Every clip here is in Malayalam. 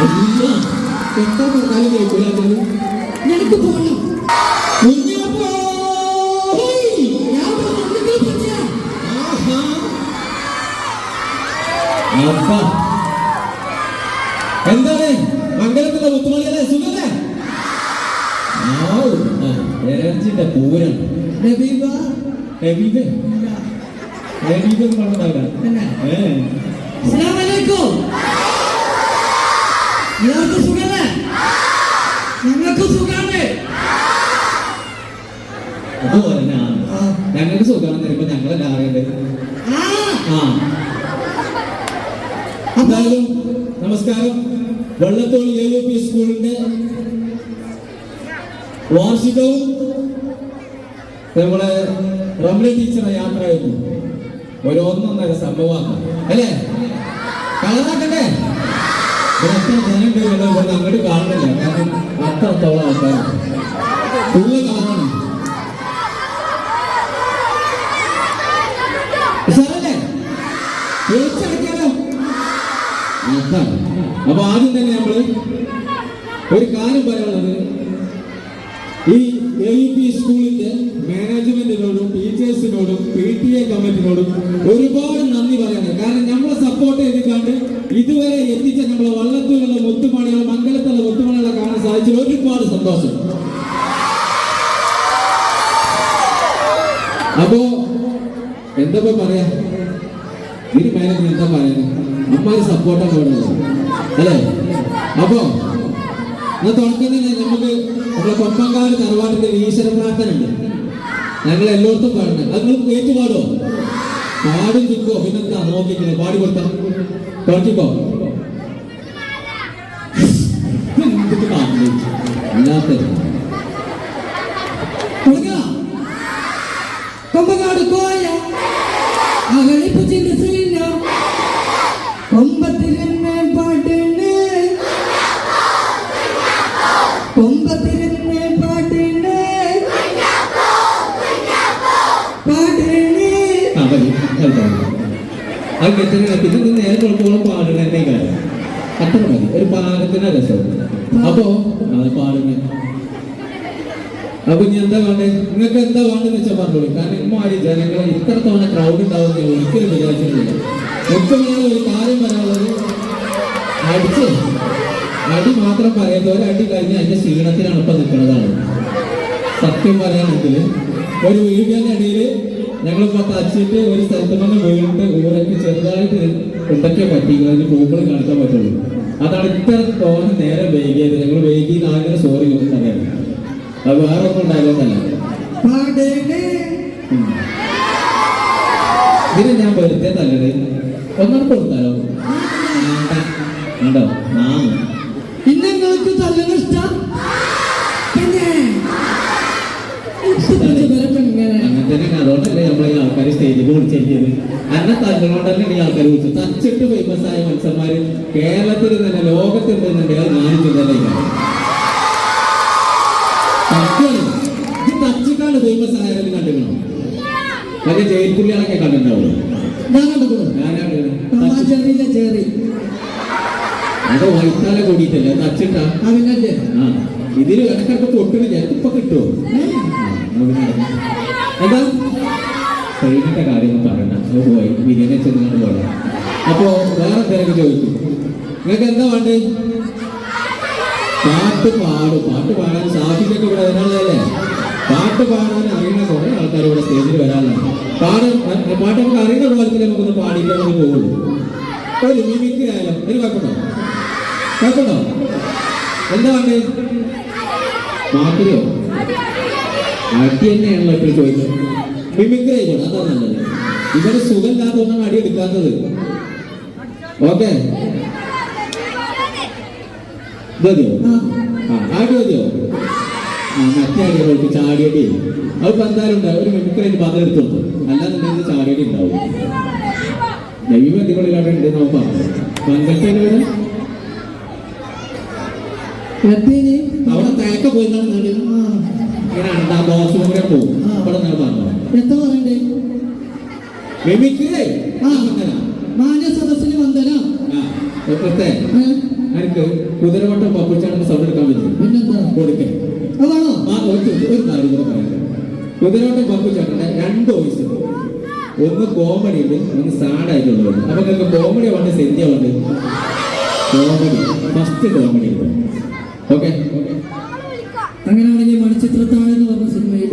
എത്ര പറഞ്ഞാലും കേൾക്കൂല നിനക്ക് പോകണം എന്താണ് മംഗലത്തിന്റെ മുത്തുമല്ലേ സുഖല്ലേ എനർജിന്റെ പൂരം നബീബ ഹബീബ് ഹബീബ് എന്ന് പറഞ്ഞതാ തന്നെ ഏ അസ്സലാമു അലൈക്കും എല്ലാവർക്കും സുഖല്ലേ ഞങ്ങൾക്ക് സുഖാണ്. അതുപോലെ ഞങ്ങൾക്ക് അറിയണ്ടത് ആ. ആ. എന്തായാലും നമസ്കാരം. വെള്ളത്തോൾ എ യു പി സ്കൂളിന്റെ വാർഷികവും നമ്മളെ റംല ടീച്ചറെ യാത്രയായിരുന്നു ഒരു ഒന്നൊന്നര സംഭവമാണ്. അല്ലേ? കളറാക്കണ്ടേ ഇവിടെ എത്ര ജനണ്ട് ഇവിടെ ഇവിടെ അങ്ങോട്ട് കാണുന്നില്ല. കാരണം അത്രത്തോളം ആൾക്കാരാണ് ഫുള്ള് കളറാണ് ഉഷാറല്ലേ? വിളിച്ചടക്കാലോ അപ്പൊ ആദ്യം തന്നെ നമ്മൾ ഒരു കാര്യം പറയാനുള്ളത്. ഈ എ പി സ്കൂളിന്റെ മാനേജ്മെന്റിനോടും ടീച്ചേഴ്സിനോടും പി ടി എ കമ്മിറ്റിനോടും ഒരുപാട് നന്ദി പറയണം കാരണം നമ്മളെ സപ്പോർട്ട് ചെയ്തിട്ടാണ് ഇതുവരെ എത്തിച്ച നമ്മളെ വള്ളത്തൂരുള്ള മുത്തുമണികളെ മംഗലത്തുള്ള മുത്തുമണികളെ കാണാൻ സാധിച്ചതിൽ ഒരുപാട് സന്തോഷം. അപ്പോ എന്താ പറയാ? ഇതിന് മേലെ എന്താ പറയുന്നത് അമ്മാര് സപ്പോർട്ടാണ് വേണ്ടത് അല്ലേ? അപ്പോ എന്നാ തുടക്കം തന്നെ നമുക്ക് നമ്മുടെ കൊപ്പങ്കാട് തറവാട്ടിന്റെ ഈശ്വര പ്രാർത്ഥന ഉണ്ട്. ഞങ്ങൾ എല്ലായിടത്തും പാടുന്നത് അത് നിങ്ങൾക്ക് കേട്ടു പാടോ പാടും ചുക്കോ പിന്നെന്താ നോക്കിക്കണേ പാടി കൊടുത്ത പഠിക്കോ കൊമ്പകാട് കോയ അകളിപ്പച്ചിന്റെ സീന അത് കെട്ടിന് പിന്നെ ഇത് നേരെ കുഴപ്പങ്ങളും പാടുന്ന തന്നെ അത്ര മതി. ഒരു പാകത്തിന് രസം. അപ്പോ അത് പാടുന്നു. അപ്പൊ ഇനി എന്താ വേണ്ടേ? നിങ്ങൾക്ക് എന്താ വേണ്ടെന്ന് വെച്ചാൽ പറഞ്ഞോളൂ. കാരണം ഇമ്മാരി ജനങ്ങളെ ഇത്രത്തോളം ക്രൗഡ് ഉണ്ടാവുന്ന ഒരിക്കലും വിചാരിച്ചിട്ടില്ല. മുഖ്യമായ ഒരു കാര്യം പറയാനുള്ളത് അടിച്ച് അടി മാത്രം പറയാത്ത ഒരടി കഴിഞ്ഞ് അതിന്റെ ക്ഷീണത്തിനാണ് ഇപ്പൊ നിൽക്കുന്നതാണ്. സത്യം പറയാണെങ്കിൽ ഒരു വീടിന്റെ ഇടയിൽ ഞങ്ങളിപ്പോ തച്ചിട്ട് ഒരു സ്ഥലത്ത് നിന്ന് വീണിട്ട് ഊരക്ക് ചെറുതായിട്ട് എന്തൊക്കെ അതിന് പൂക്കൾ കാണിക്കാൻ പറ്റുള്ളൂ. അതാണ് ഇത്ര തോന്നുന്ന നേരെ വൈകിയത്. ഞങ്ങൾ വൈകി നാഗര സോറി ഒന്നും പറയാം അത് വേറെ ഒന്നും ഉണ്ടായതല്ല ഇതിന് ഞാൻ വെറുതെ തല്ലത് ഒന്നും കൊടുത്താലോ. ഉണ്ടോ? നാമ പിന്നെ നിങ്ങൾക്ക് തല്ലുന്ന ഇഷ്ടം പിന്നെ ഇഷ്ടത്തിന്റെ പേരൊക്കെ ഇങ്ങനെ അങ്ങനെ തന്നെ അതുകൊണ്ടല്ലേ നമ്മളെ ഈ ആൾക്കാർ സ്റ്റേജിൽ വിളിച്ചിരിക്കുന്നത് അന്നെ തല്ലുകൊണ്ടല്ലേ ഈ ആൾക്കാർ വിളിച്ചു. തച്ചിട്ട് ഫേമസ് ആയ മനുഷ്യന്മാര് കേരളത്തിൽ തന്നെ ലോകത്തിൽ തന്നെ ചിന്തല്ലേ ഇത് തച്ചിക്കാണ് ഫേമസ് ആയാലും കണ്ടിരുന്നു മറ്റേ ജയിൽപ്പുള്ളികളൊക്കെ കണ്ടിട്ടുണ്ടാവും ഞാൻ അത് വൈത്താല കൂടിയിട്ടല്ലേ? തച്ചിട്ടാ? അവനല്ലേ ആ ഇടക്കിടക്ക് ഇടയ്ക്കൊക്കെ ഞാൻ ഇപ്പൊ കിട്ടുമോ എന്താ? കഴിഞ്ഞിട്ട കാര്യങ്ങൾ പറയണ്ട. അത് പോയി. ബിരിയാണി ചെന്നാണ് പോലെ അപ്പോ വേറെ തിരക്ക് ചോദിക്കും നിങ്ങൾക്ക് എന്താ വേണ്ടത്? പാട്ട് പാടും. പാട്ട് പാടാൻ സാഹിത്യൊക്കെ ഇവിടെ വരാനുള്ളതല്ലേ? പാട്ട് പാടാൻ അറിയുന്ന കുറെ ആൾക്കാർ ഇവിടെ സ്റ്റേജിൽ വരാനുള്ളതാണ് പാടും പാട്ട് നമുക്ക് അറിയുന്ന പോലത്തിൽ നമുക്കൊന്ന് പാടില്ല നമുക്ക് പോകുള്ളൂ. ഒരു മിമിക്രി ആയാലും? ഒരു കുഴപ്പമുണ്ടോ? കുഴപ്പമുണ്ടോ? എന്താ വേണ്ടത്? പാട്ടിലോ അടി തന്നെയാണല്ലോ ഇപ്പോൾ ചോദിക്കുന്നത് മിമിക്രി ആയിക്കോട്ടെ അതാ നല്ലത്. ഇവിടെ സുഖമില്ലാത്തതുകൊണ്ടാണ് അടി എടുക്കാത്തത് ഓക്കെ. മതിയോ ആ അടി മതിയോ ആ മറ്റേ അടി അവൾക്ക് ചാടിയടി. അവൾക്ക് എന്തായാലും ഉണ്ടാവും. ഒരു മിമിക്രി ആയിട്ട് പദം എടുത്തോളൂ അല്ലാന്നുണ്ടെങ്കിൽ ചാടിയടി ഉണ്ടാവും. ദൈവം എന്തെങ്കിലും അവിടെ ഉണ്ട് നോക്കാം. മംഗളത്തേന് വരെ അവിടെ തേക്ക ആ ഇങ്ങനെ ബോസ് കൂടെ പോകും. അവിടെ ഞാൻ പറഞ്ഞു എത്ര പറയണ്ടേ? മിമിക്രി ആ. മാന്യ സദസ്സിന് വന്ദനം ഏ? എനിക്ക് കുതിരവട്ടം പപ്പിച്ചാണെന്ന് സൗണ്ട് എടുക്കാൻ പറ്റും പിന്നെന്താ? കൊടുക്കേ. അതാണോ? ആ ഒരു ഒരു കാര്യം കൂടെ പറയാം. കുതിരവട്ടം പപ്പുച്ചാട്ടന്റെ രണ്ട് വോയിസ് ഒന്ന് കോമഡി ഉണ്ട് ഒന്ന് സാഡ് ആയിട്ടുള്ളത് അപ്പൊ നിങ്ങൾക്ക് കോമഡി വന്ന് വേണ്ട കോമഡി ഫസ്റ്റ് കോമഡി ഉണ്ട് ഓക്കെ അങ്ങനെയാണെങ്കിൽ മണിച്ചിത്രത്താഴ് എന്ന് പറഞ്ഞ സിനിമയിൽ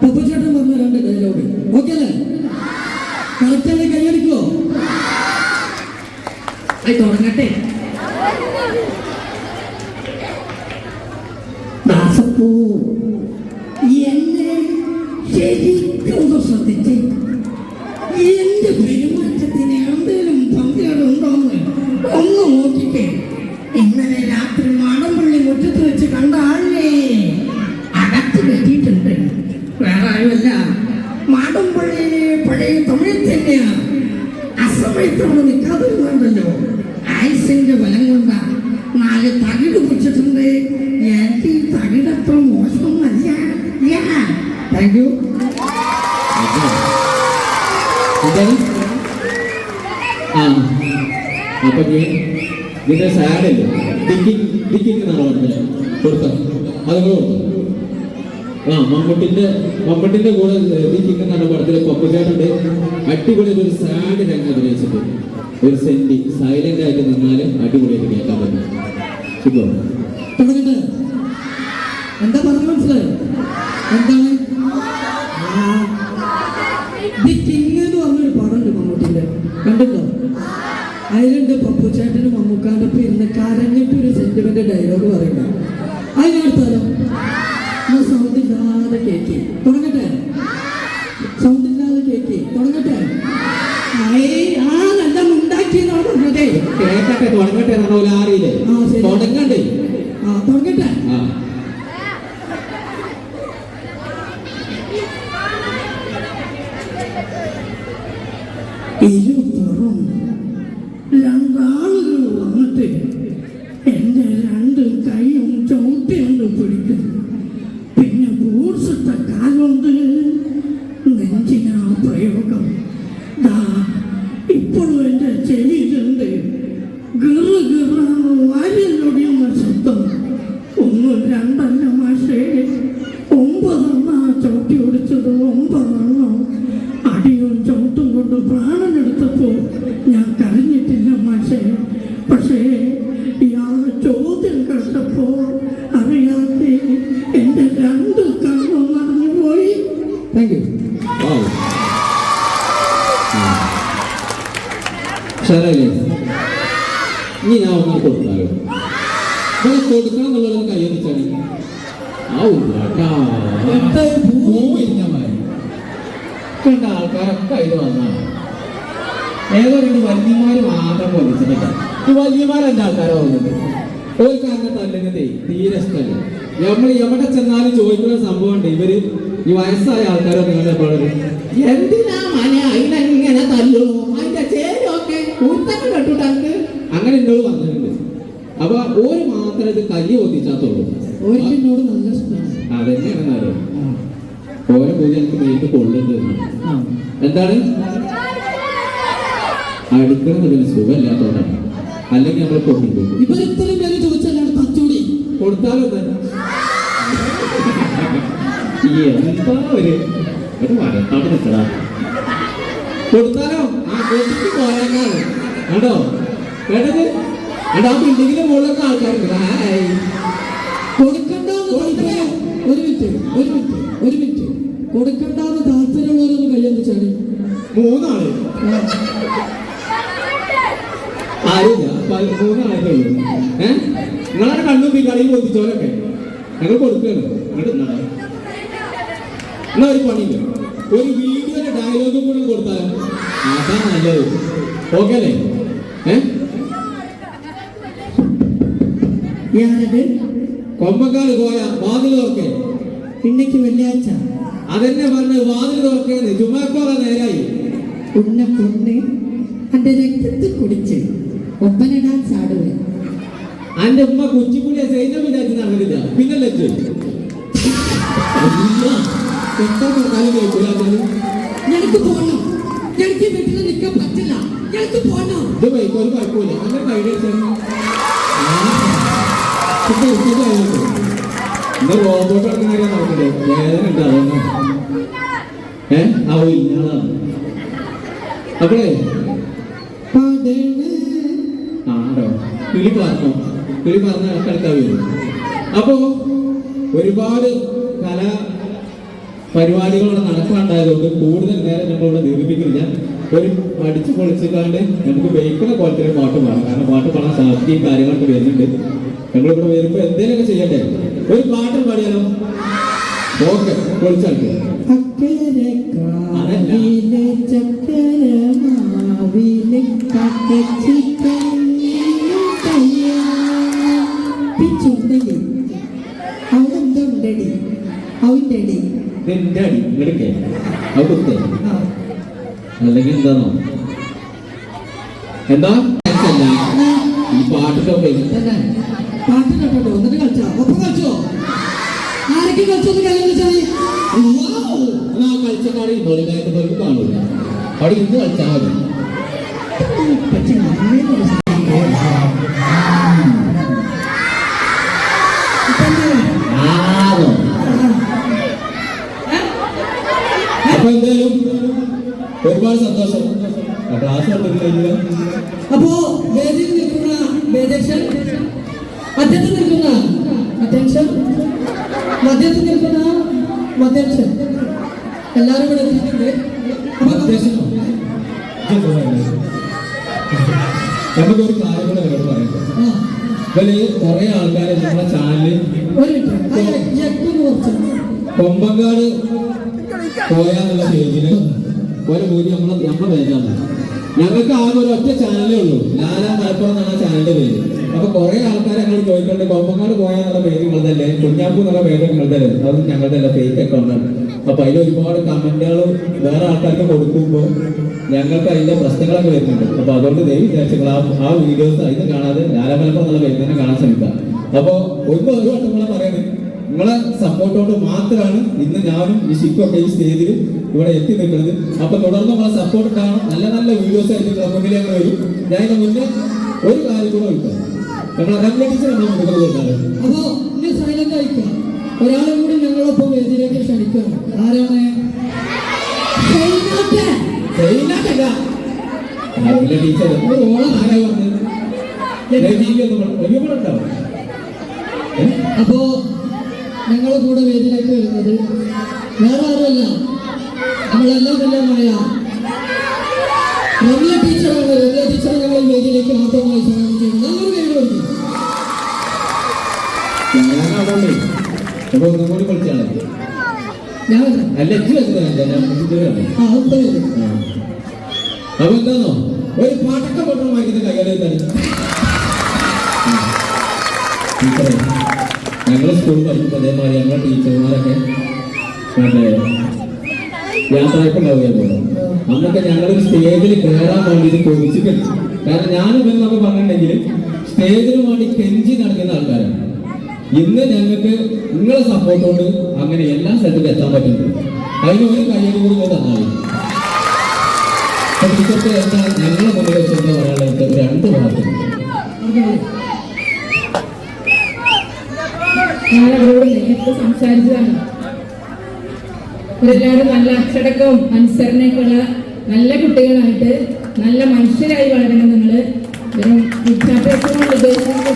പപ്പുചേട്ടൻ പറഞ്ഞ രണ്ട് ഡയലോഗ് ഓക്കെ അല്ലേ? കറക്റ്റാണ് കൈയടിക്കോ? ആയി തുടങ്ങട്ടെ. മാടമ്പള്ളിയിലെ പഴയ തമിഴ് തന്നെയാ അസമയത്താണ് നിൽക്കാതിരുന്നുണ്ടല്ലോ ആയുസിന്റെ ബലം കൊണ്ട നാല് തകിട് പിടിച്ചിട്ടുണ്ട്. എന്റെ ഈ തകിടത്ര മോശമൊന്നല്ല താങ്ക് യു ആ അപ്പൊ നിന്റെ സാഡല്ലേ ടിക്കിങ് ടിക്കിങ് എന്നാണ് പറഞ്ഞത് കൊടുത്തോ. അത് കൂടെ കൊടുത്തോ ആ മമ്മൂട്ടിന്റെ മമ്മൂട്ടിന്റെ കൂടെ ടിക്കിങ് പടത്തിലെ പപ്പുചേട്ടന്റെ അടിപൊളി ഒരു സാഡ് രംഗം അഭിനയിച്ചിട്ട് ഒരു സെന്റി സൈലന്റ് ആയിട്ട് നിന്നാലും അടിപൊളിയായിട്ട് കേൾക്കാൻ പറ്റും. ശുഭോ? എന്താ പറഞ്ഞു മനസ്സിലായോ? എന്താണ്? ദി കിങ് എന്ന് പറഞ്ഞൊരു പടമുണ്ട് മമ്മൂട്ടിന്റെ. കണ്ടിട്ടോ അതിലുണ്ട് പപ്പുച്ചേട്ടനും മമ്മൂക്കാന്റെ ഒപ്പം ഇരുന്ന് കരഞ്ഞിട്ട് ഒരു സെന്റിമെന്റ് ഡയലോഗ് പറയുന്നത്. അതിനടുത്താലോ? സൗണ്ട് ഇല്ലാതെ കേക്ക്. തുടങ്ങട്ടെ. സൗണ്ട് ഇല്ലാതെ കേക്ക്. തുടങ്ങട്ടെ. കേക്കട്ടെ തുടങ്ങട്ടെ എന്നാണ് പോലെ അറിയില്ലേ ആ, തുടങ്ങണ്ടേ? ആ തുടങ്ങട്ടെ. ആ. ഇരുപുറം രണ്ടാളുകൾ വന്നിട്ട് എന്റെ രണ്ട് കൈയും ചവിട്ടിയുണ്ട് പിടിക്കും. കണ്ട ആൾക്കാരൊക്കെ ഇത് വന്നാണ്. ഏതോ രണ്ട് വല്യമാര് മാത്രം പൊലിച്ചിട്ടില്ല ഈ വല്യമാരെന്റെ ആൾക്കാരെ വന്നിട്ട്. തല്ലുന്നതേ തീരെ ഇഷ്ടമല്ല. നമ്മൾ എവിടെ ചെന്നാലും ചോദിക്കുന്ന സംഭവം ഉണ്ട് ഇവർ ഈ വയസ്സായ ആൾക്കാരൊക്കെ ഇങ്ങനെ എപ്പോഴും എന്തിനാ മന? അതിനെങ്ങനെ തല്ലു അതിന്റെ ചേരൊക്കെ കുത്തക്ക് കെട്ടിട്ടക്ക് അങ്ങനെ എന്നോട് വന്നിട്ടുണ്ട്. അപ്പൊ ഒരു മാത്രം ഇത് കൈ ഒന്നിച്ചാത്തുള്ളൂ എന്നോട് നല്ല ഇഷ്ടമാണ് അതന്നെയാണ് കാര്യം. ഓരോ പൂജ എനിക്ക് കൊള്ളുന്നുണ്ട് ആ. എന്താണ്? അടുക്കുന്നത് പിന്നെ സുഖമില്ലാത്തോണ്ടാണ് അല്ലെങ്കിൽ നമ്മൾ കൊണ്ടുപോകും ഇവർ ഇത്രയും പേര് ചോദിച്ചാൽ തച്ചൂടി. കൊടുത്താലോ തന്നെ ഈ എന്താ ഒരു ഒരു വരത്തോട്ട് നിൽക്കടാ കൊടുത്താലോ? ആ കൊച്ചിക്ക് പോയാലോ കേട്ടോ കേട്ടത്? ആ ബിൽഡിങ്ങിന്റെ മുകളിലൊക്കെ ആൾക്കാരുണ്ട്. ഹായ് കൊടുക്കണ്ടെന്ന് താല്പര്യം. ഒരു മിനിറ്റ് ഒരു മിനിറ്റ് ഒരു മിനിറ്റ് കൊടുക്കണ്ടെന്ന് താല്പര്യമുള്ളവരൊന്ന് കയ്യെന്തിച്ചാണ് മൂന്നാൾ. ആരുമില്ല. പ- മൂന്നാളൊക്കെ ഉള്ളൂ. ഏ? നിങ്ങളാണ് കണ്ണുമ്പി കളിയിൽ പൊതിച്ചോലൊക്കെ ഞങ്ങൾ കൊടുക്കുകയാണ്. ഇങ്ങോട്ട്. എന്നാ ഒരു പണിയില്ല. ഒരു വീഡിയോയുടെ ഡയലോഗും കൂടി കൊടുത്താലോ? അതാ നല്ലത്. ഓക്കെ അല്ലേ? ഏ? ഞാനത് കൊമ്പക്കാട് പോയ വാതിൽ തുറക്കേ ഇന്നയ്ക്ക് വെള്ളിയാഴ്ച. അതെന്നെ പറഞ്ഞ് വാതിൽ തുറക്കേന്ന് ചുമ്മാക്കോറ നേരായി. ഉന്ന കൊന്ന് എന്റെ രക്തത്തിൽ കുടിച്ച് ഒപ്പനിടാൻ ആടുവേ അന്റെ ഉമ്മ കുച്ചിപ്പുള്ളിയെ സൈന്യം വിചാരിച്ച്. നടന്നില്ല പിന്നല്ലേ എത്ര കാലം കേൾക്കൂല ഇന്ന് റോബോട്ട് ഇറങ്ങുന്ന നോക്കണ്ടേ വേദന ഉണ്ട് അതൊന്നും ഏ? ആ ഇന്നാളാണ് അപ്പോഴേ ആണോ കിളി പറഞ്ഞു കിളി പറഞ്ഞ അപ്പോ ഒരുപാട് കല പരിപാടികളോടെ നടക്കാണ്ടായതുകൊണ്ട് കൂടുതൽ നേരം നമ്മളിവിടെ ദീർഘിപ്പിക്കുന്നില്ല ഒരു അടിച്ചു പൊളിച്ചിട്ടാണ്ട് നമുക്ക് ബൈക്കിനെ പോലത്തെ പാട്ട് പാടാം കാരണം പാട്ട് പാടാൻ സാധിക്കുകയും കാര്യങ്ങളൊക്കെ വരുന്നുണ്ട്. നമ്മളിവിടെ വരുമ്പോ എന്തെങ്കിലുമൊക്കെ ചെയ്യണ്ടേ? ഒരു പാട്ട് പാടിയാലോ? ഓക്കെ പൊളിച്ചാൾക്ക് അവന്റെ അടി. ഇതെന്റെ അടി ഇങ്ങോട്ടേ അവിടെ അല്ലെങ്കിൽ എന്താണോ? എന്താ? ഈ പാട്ടൊക്കെ തന്നെ. പാട്ട് കേട്ടോ എന്നിട്ട് കളിച്ചോ? ഒപ്പം കളിച്ചോ? ആരൊക്കെ കളിച്ചോ കളിച്ചാൽ കളിച്ചക്കാട് പോലും കാണൂല. അവിടെ ഇന്ന് കളിച്ചാൽ മതി. സന്തോഷം. ക്ലാസ് അപ്പോ വേദിയിൽ നിൽക്കുന്ന വേദക്ഷൻ മധ്യത്തിൽ നിൽക്കുന്ന അറ്റൻഷൻ മധ്യത്തിൽ നിൽക്കുന്ന മധ്യക്ഷൻ. എല്ലാവരും ഇവിടെ എത്തിയിട്ടുണ്ട്. അത്യാവശ്യം നമുക്കൊരു കാര്യം കൂടെ നിങ്ങളോട് പറയാം. ഇവർ കുറെ ആൾക്കാരെ നമ്മളെ ചാനലിൽ ഒരു കൊമ്പങ്കാട് പോയാന്നുള്ള പേജിൽ ഒരു മൂല്യം നമ്മൾ നമ്മൾ പേജാണ് ഞങ്ങൾക്ക് ആകെ ഒരു ഒറ്റ ചാനലേ ഉള്ളൂ. ലാലാ മലപ്പുറം എന്നാണ് ആ ചാനലിന്റെ പേര്. അപ്പൊ കുറെ ആൾക്കാർ ഞങ്ങൾ ചോദിക്കുന്നുണ്ട് പോയാൽ പോയാന്നുള്ള പേര് നിങ്ങളതല്ലേ? കുഞ്ഞാപ്പൂ എന്നുള്ള പേര് നിങ്ങളതല്ലേ? അത് ഞങ്ങളുടെ അല്ല ഫേക്ക് അക്കൗണ്ടാണ് അപ്പൊ അതിൽ ഒരുപാട് കമന്റുകൾ വേറെ ആൾക്കാർക്ക് കൊടുക്കുമ്പോൾ ഞങ്ങൾക്ക് അതിന്റെ പ്രശ്നങ്ങളൊക്കെ വരുന്നുണ്ട്. അപ്പൊ അതുകൊണ്ട് ദൈവം വിചാരിച്ചു ആ ആ വീഡിയോസ് അതിന് കാണാതെ ലാലാ മലപ്പുറം എന്നുള്ള പേര് തന്നെ കാണാൻ ശ്രമിക്കാം അപ്പൊ ഒന്ന് ഒരു വട്ടം പറയുന്നത് നിങ്ങളെ സപ്പോർട്ടോട് മാത്രമാണ് ഇന്ന് ഞാനും ഈ ഷിക്കൊക്കെ ഈ സ്റ്റേജിൽ ഇവിടെ എത്തി നിൽക്കുന്നത്. അപ്പൊ തുടർന്ന് നമ്മളെ സപ്പോർട്ട് കാണാം നല്ല നല്ല വീഡിയോസ് ആയിട്ട് നിങ്ങളെ മുന്നിൽ ഞങ്ങൾ വരും. ഞാൻ ഇതിന് മുന്നേ ഒരു കാര്യം കൂടെ വിളിക്കാം നമ്മളെ റംല നമ്മൾ മുന്നിൽ കൊണ്ടാണ് അപ്പോ ഇനി സൈലന്റ് ആയിക്കാം ഒരാളെ കൂടി ഞങ്ങളൊപ്പം വേദിയിലേക്ക് ക്ഷണിക്കണം ആരാണ്? ഷൈനാട്ടെ. റംല ടീച്ചർ. ഒരു ഓളം ആരാ പറഞ്ഞത്? രവീന്ദ്രൻ എന്ന് പറഞ്ഞ- ഒരുപാട് ഉണ്ടാവും ഏ? അപ്പോ ഞങ്ങളെ കൂടെ വേദിയിലേക്ക് വരുന്നത്. വേറെ ആരുമല്ല. നമ്മളെല്ലാം എല്ലാമായ രമ്യ ടീച്ചറാണ് രമ്യ ടീച്ചർ ഞങ്ങൾ വേദിയിലേക്ക് ആദ്യമായി സ്വാഗതം കൈ ഞാൻ അവിടെ അപ്പൊ ഒന്നും കൂടി വിളിച്ചാണ് ഞാൻ വരാം. അല്ല എത്തി ഞാൻ ടീച്ചറാണ് ആ അപ്പൊ എന്താണോ ഒരു പാട്ടൊക്കെ പൊട്ടം വാങ്ങിക്കുന്ന കൈകളിൽ തന്നെ. ഞങ്ങൾ സ്കൂളിൽ പഠിക്കുമ്പോൾ അതേമാതിരി ഞങ്ങളെ ടീച്ചർമാരൊക്കെ മറ്റേ യാത്രയപ്പുണ്ടാവുകയാണ് അന്നൊക്കെ ഞങ്ങളൊരു സ്റ്റേജിൽ കയറാൻ വേണ്ടിയിട്ട് കൊതിച്ചിട്ടുണ്ട് കാരണം ഞാനും നമുക്ക് പറഞ്ഞിട്ടുണ്ടെങ്കിൽ സ്റ്റേജിന് വേണ്ടി കെഞ്ചി നടക്കുന്ന ആൾക്കാരാണ്. ഇന്ന് ഞങ്ങൾക്ക് നിങ്ങളെ സപ്പോർട്ട് കൊണ്ട് അങ്ങനെ എല്ലാ സ്ഥലത്തും എത്താൻ പറ്റുന്നുണ്ട്. അതിന് ഒരു കയ്യടി കൂടി തന്നാൽ ഞങ്ങളെ മുന്നിൽ വെച്ച് പറയാനുള്ള രണ്ട് വാക്ക് അവരോട് നേരത്തെ സംസാരിച്ചതാണ്. ഇവരെല്ലാവരും നല്ല അച്ചടക്കവും അനുസരണയൊക്കെയുള്ള നല്ല കുട്ടികളായിട്ട് നല്ല മനുഷ്യരായി വളരണം നിങ്ങൾ വെറും വിദ്യാഭ്യാസം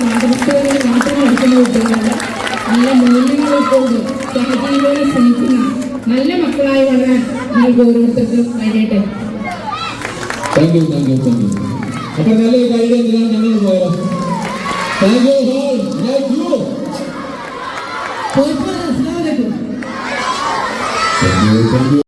പാഠപുസ്തകങ്ങൾ മാത്രം പഠിക്കുന്ന കുട്ടികളല്ല നല്ല മൂല്യങ്ങൾ ഉൾക്കൊണ്ട് സഹജീവികളെ നല്ല മക്കളായി വളരാൻ നിങ്ങൾക്ക് ഓരോരുത്തർക്കും കഴിയട്ടെ. അപ്പൊ ഞങ്ങൾ പോയോ താങ്ക് യു കോഴിക്കോട് അസ്ലാമലൈക്കും